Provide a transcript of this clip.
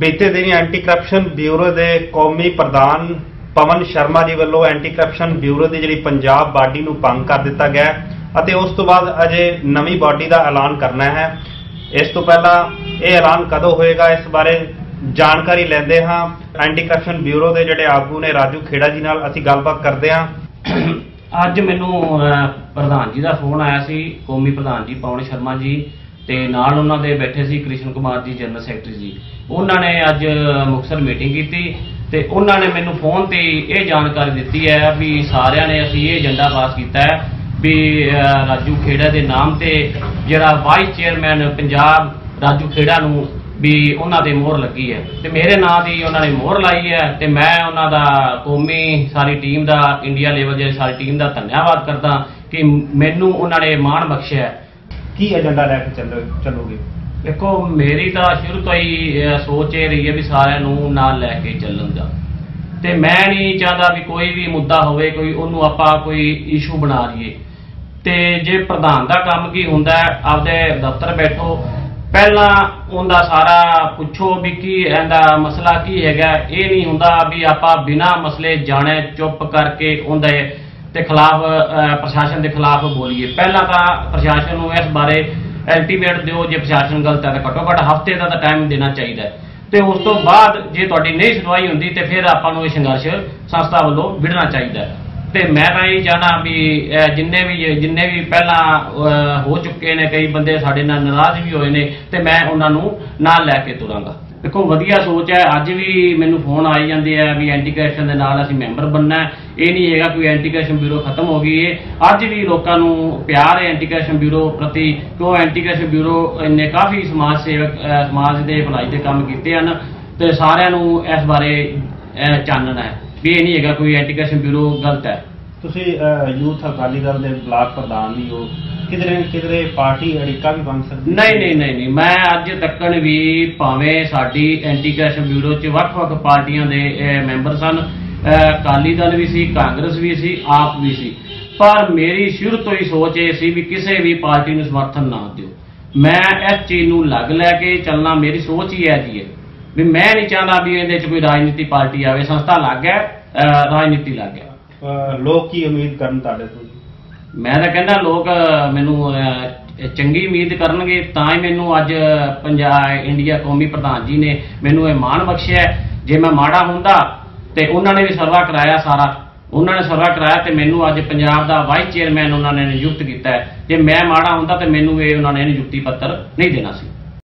ਬੀਤੇ ਦਿਨੀ anti corruption bureau ਦੇ ਕੌਮੀ ਪ੍ਰਧਾਨ ਪਵਨ ਸ਼ਰਮਾ ਜੀ ਵੱਲੋਂ ਐਂਟੀ ਕਰਪਸ਼ਨ ਬਿਊਰੋ ਦੀ ਜਿਹੜੀ ਪੰਜਾਬ ਬਾਡੀ ਨੂੰ ਭੰਗ ਕਰ ਦਿੱਤਾ ਗਿਆ ਅਤੇ ਉਸ ਤੋਂ ਬਾਅਦ ਅਜੇ ਨਵੀਂ ਬਾਡੀ ਦਾ ਐਲਾਨ ਕਰਨਾ ਹੈ। ਇਸ ਤੋਂ ਪਹਿਲਾਂ ਇਹ ਐਲਾਨ ਕਦੋਂ ਹੋਏਗਾ, ਇਸ ਬਾਰੇ ਜਾਣਕਾਰੀ ਲੈਂਦੇ ਹਾਂ। ਐਂਟੀ ਕਰਪਸ਼ਨ ਬਿਊਰੋ ਦੇ ਜਿਹੜੇ ਆਗੂ ਨੇ, ਰਾਜੂ ਖੇੜਾ ਜੀ ਨਾਲ ਅਸੀਂ ਗੱਲਬਾਤ ਕਰਦੇ ਹਾਂ। ਅੱਜ ਮੈਨੂੰ ਪ੍ਰਧਾਨ ਜੀ ਦਾ ਫੋਨ ਆਇਆ ਸੀ, ਕੌਮੀ ਪ੍ਰਧਾਨ ਜੀ ਪਵਨ ਸ਼ਰਮਾ ਜੀ। ਤੇ ਨਾਲ ਉਹਨਾਂ ਦੇ ਬੈਠੇ ਸੀ ਕ੍ਰਿਸ਼ਨ ਕੁਮਾਰ ਜੀ, ਜਨਰਲ ਸੈਕਟਰੀ ਜੀ। ਉਹਨਾਂ ਨੇ ਅੱਜ ਮੁਕਤਸਰ ਮੀਟਿੰਗ ਕੀਤੀ ਤੇ ਉਹਨਾਂ ਨੇ ਮੈਨੂੰ ਫੋਨ ਤੇ ਇਹ ਜਾਣਕਾਰੀ ਦਿੱਤੀ ਹੈ ਵੀ ਸਾਰਿਆਂ ਨੇ ਅਸੀਂ ਇਹ ਏਜੰਡਾ ਪਾਸ ਕੀਤਾ ਹੈ ਵੀ ਰਾਜੂ ਖੇੜਾ ਦੇ ਨਾਮ ਤੇ ਜਿਹੜਾ ਵਾਈਸ ਚੇਅਰਮੈਨ ਪੰਜਾਬ ਰਾਜੂ ਖੇੜਾ ਨੂੰ ਵੀ ਉਹਨਾਂ ਦੇ ਮੋਹਰ ਲੱਗੀ ਹੈ। ਤੇ ਮੇਰੇ ਨਾਂ ਦੀ ਉਹਨਾਂ ਨੇ ਮੋਹਰ ਲਾਈ ਹੈ ਤੇ ਮੈਂ ਉਹਨਾਂ ਦਾ ਕੌਮੀ ਸਾਰੀ ਟੀਮ ਦਾ, ਇੰਡੀਆ ਲੈਵਲ ਦੇ ਸਾਰੀ ਟੀਮ ਦਾ ਧੰਨਵਾਦ ਕਰਦਾ ਕਿ ਮੈਨੂੰ ਉਹਨਾਂ ਨੇ ਮਾਣ ਬਖਸ਼ਿਆ ਕੀ ਏਜੰਡਾ ਲੈ ਕੇ ਚੱਲੋ ਚੱਲੋਗੇ? ਦੇਖੋ ਮੇਰੀ ਤਾਂ ਸ਼ੁਰੂ ਤੋਂ ਹੀ ਅਹ, ਸੋਚ ਇਹ ਰਹੀ ਹੈ ਵੀ ਸਾਰਿਆਂ ਨੂੰ ਨਾਲ ਲੈ ਕੇ ਚੱਲਣ ਦਾ। ਤੇ ਮੈਂ ਨਹੀਂ ਚਾਹਦਾ ਵੀ ਕੋਈ ਵੀ ਮੁੱਦਾ ਹੋਵੇ ਕੋਈ ਉਹਨੂੰ ਆਪਾਂ ਕੋਈ ਇਸ਼ੂ ਬਣਾ ਲਈਏ। ਤੇ ਜੇ ਪ੍ਰਧਾਨ ਦਾ ਕੰਮ ਕੀ ਹੁੰਦਾ ਹੈ, ਆਪਦੇ ਦਫ਼ਤਰ ਬੈਠੋ ਪਹਿਲਾਂ ਉਹਦਾ ਸਾਰਾ ਪੁੱਛੋ ਵੀ ਕੀ ਇਹਦਾ ਮਸਲਾ ਕੀ ਹੈਗਾ। ਇਹ ਨਹੀਂ ਹੁੰਦਾ ਵੀ ਆਪਾਂ ਬਿਨਾਂ ਮਸਲੇ ਜਾਣੇ ਚੁੱਪ ਕਰਕੇ ਉਹਦੇ ਦੇ ਖਿਲਾਫ ਪ੍ਰਸ਼ਾਸਨ ਦੇ ਖਿਲਾਫ ਬੋਲੀਏ। ਪਹਿਲਾਂ ਤਾਂ ਪ੍ਰਸ਼ਾਸਨ ਨੂੰ ਇਸ ਬਾਰੇ ਅਲਟੀਮੇਟ ਦਿਓ ਜੇ ਪ੍ਰਸ਼ਾਸਨ ਗਲਤ ਹੈ ਤਾਂ ਘੱਟੋ ਘੱਟ ਹਫ਼ਤੇ ਦਾ ਤਾਂ ਟਾਈਮ ਦੇਣਾ ਚਾਹੀਦਾ ਹੈ। ਤੇ ਉਸ ਤੋਂ ਬਾਅਦ ਜੇ ਤੁਹਾਡੀ ਨਹੀਂ ਸੁਣਵਾਈ ਹੁੰਦੀ ਤੇ ਫਿਰ ਆਪਾਂ ਨੂੰ ਇਹ ਸੰਘਰਸ਼ ਸੰਸਥਾ ਵੱਲੋਂ ਵਿੜਨਾ ਚਾਹੀਦਾ ਹੈ। ਤੇ ਮੈਂ ਤਾਂ ਇਹ ਚਾਹਨਾ ਵੀ ਜਿੰਨੇ ਵੀ ਜਿੰਨੇ ਵੀ ਪਹਿਲਾਂ ਹੋ ਚੁੱਕੇ ਨੇ, ਕਈ ਬੰਦੇ ਸਾਡੇ ਨਾਲ ਨਾਰਾਜ਼ ਵੀ ਹੋਏ ਨੇ ਤੇ ਮੈਂ ਉਹਨਾਂ ਨੂੰ ਨਾਲ ਲੈ ਕੇ ਤੁਰਾਂਗਾ। ਦੇਖੋ ਵਧੀਆ ਸੋਚ ਹੈ। ਅੱਜ ਵੀ ਮੈਨੂੰ ਫੋਨ ਆਈ ਜਾਂਦੇ ਆ ਵੀ ਐਂਟੀ ਕਰਪਸ਼ਨ ਦੇ ਨਾਲ ਅਸੀਂ ਮੈਂਬਰ ਬਣਨਾ ਇਹ ਨਹੀਂ ਹੈਗਾ ਕੋਈ ਐਂਟੀ ਕਰਪਸ਼ਨ ਬਿਊਰੋ ਖਤਮ ਹੋ ਗਈ ਹੈ ਅੱਜ ਵੀ ਲੋਕਾਂ ਨੂੰ ਪਿਆਰ ਹੈ ਐਂਟੀ ਕਰਪਸ਼ਨ ਬਿਊਰੋ ਪ੍ਰਤੀ ਕਿਉਂ ਐਂਟੀ ਕਰਪਸ਼ਨ ਬਿਊਰੋ ਨੇ ਕਾਫੀ ਸਮਾਜ ਸੇਵਕ ਸਮਾਜ ਦੇ ਭਲਾਈ ਦੇ ਕੰਮ ਕੀਤੇ ਹਨ ਤੇ ਸਾਰਿਆਂ ਨੂੰ ਇਸ ਬਾਰੇ ਅਹ, ਚਾਨਣਾ ਹੈ। ਵੀ ਇਹ ਨਹੀਂ ਹੈਗਾ ਕੋਈ ਐਂਟੀ ਕਰਪਸ਼ਨ ਬਿਊਰੋ ਗਲਤ ਹੈ। ਤੁਸੀਂ ਯੂਥ ਅਕਾਲੀ ਦਲ ਦੇ ਬਲਾਕ ਪ੍ਰਧਾਨ ਵੀ ਹੋ। ਕਿਧਰੇ ਕਿਧਰੇ ਪਾਰਟੀ ਅੜਿੱਕਾ ਵੀ ਬਣ ਸਕਦੀ ਨਹੀਂ ਨਹੀਂ ਨਹੀਂ ਨਹੀਂ। ਮੈਂ ਅੱਜ ਤੱਕਣ ਵੀ ਭਾਵੇਂ ਸਾਡੀ ਐਂਟੀ ਕਰਪਸ਼ਨ ਬਿਊਰੋ 'ਚ ਵੱਖ-ਵੱਖ ਪਾਰਟੀਆਂ ਦੇ ਮੈਂਬਰ ਸਨ ਅਕਾਲੀ ਦਲ ਵੀ ਸੀ, ਕਾਂਗਰਸ ਵੀ ਸੀ, ਆਪ ਵੀ ਸੀ। ਪਰ ਮੇਰੀ ਸ਼ੁਰੂ ਤੋਂ ਹੀ ਸੋਚ ਇਹ ਸੀ ਵੀ ਕਿਸੇ ਵੀ ਪਾਰਟੀ ਨੂੰ ਸਮਰਥਨ ਨਾ ਦਿਓ। ਮੈਂ ਇਸ ਚੀਜ਼ ਨੂੰ ਲੱਗ ਲੈ ਕੇ ਚੱਲਣਾ, ਮੇਰੀ ਸੋਚ ਹੀ ਹੈ ਜੀ ਹੈ। ਵੀ ਮੈਂ ਨਹੀਂ ਚਾਹੁੰਦਾ ਵੀ ਇਹਦੇ 'ਚ ਕੋਈ ਰਾਜਨੀਤੀ ਪਾਰਟੀ ਆਵੇ, ਸੰਸਥਾ ਲੱਗ ਹੈ ਰਾਜਨੀਤੀ ਲੱਗ ਹੈ ਅਹ, ਲੋਕ ਕੀ ਉਮੀਦ ਕਰਨ ਤੁਹਾਡੇ ਤੋਂ? ਮੈਂ ਤਾਂ ਕਹਿੰਦਾ ਲੋਕ ਅਹ, ਮੈਨੂੰ ਅਹ, ਚੰਗੀ ਉਮੀਦ ਕਰਨਗੇ ਤਾਂ ਹੀ ਮੈਨੂੰ ਅੱਜ ਪੰਜਾਬ ਇੰਡੀਆ ਕੌਮੀ ਪ੍ਰਧਾਨ ਜੀ ਨੇ ਮੈਨੂੰ ਇਹ ਮਾਣ ਬਖਸ਼ਿਆ ਹੈ। ਜੇ ਮੈਂ ਮਾੜਾ ਹੁੰਦਾ ਤੇ ਉਹਨਾਂ ਨੇ ਵੀ ਸਰਵਾ ਕਰਾਇਆ ਸਾਰਾ। ਉਹਨਾਂ ਨੇ ਸਰਵਾ ਕਰਾਇਆ ਤੇ ਮੈਨੂੰ ਅੱਜ ਪੰਜਾਬ ਦਾ ਵਾਈਸ ਚੇਅਰਮੈਨ ਉਹਨਾਂ ਨੇ ਨਿਯੁਕਤ ਕੀਤਾ ਹੈ। ਜੇ ਮੈਂ ਮਾੜਾ ਹੁੰਦਾ ਤੇ ਮੈਨੂੰ ਇਹ ਉਹਨਾਂ ਨੇ ਨਿਯੁਕਤੀ ਪੱਤਰ ਨਹੀਂ ਦੇਣਾ ਸੀ।